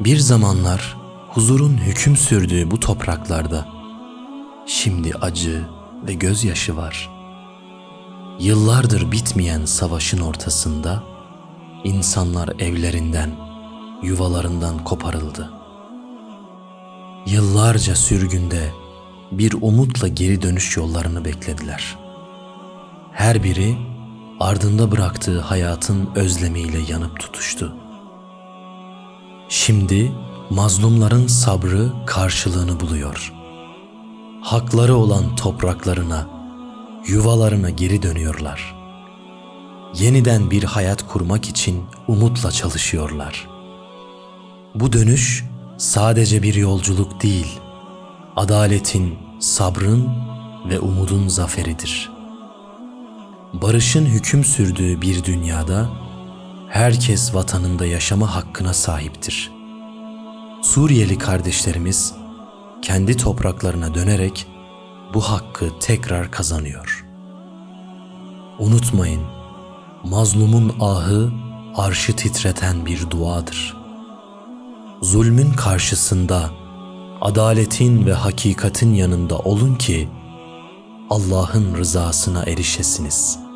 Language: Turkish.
Bir zamanlar huzurun hüküm sürdüğü bu topraklarda şimdi acı ve gözyaşı var. Yıllardır bitmeyen savaşın ortasında insanlar evlerinden, yuvalarından koparıldı. Yıllarca sürgünde bir umutla geri dönüş yollarını beklediler. Her biri ardında bıraktığı hayatın özlemiyle yanıp tutuştu. Şimdi mazlumların sabrı karşılığını buluyor. Hakları olan topraklarına, yuvalarına geri dönüyorlar. Yeniden bir hayat kurmak için umutla çalışıyorlar. Bu dönüş sadece bir yolculuk değil, adaletin, sabrın ve umudun zaferidir. Barışın hüküm sürdüğü bir dünyada herkes vatanında yaşama hakkına sahiptir. Suriyeli kardeşlerimiz kendi topraklarına dönerek bu hakkı tekrar kazanıyor. Unutmayın, mazlumun ahı arşı titreten bir duadır. Zulmün karşısında adaletin ve hakikatin yanında olun ki Allah'ın rızasına erişesiniz.''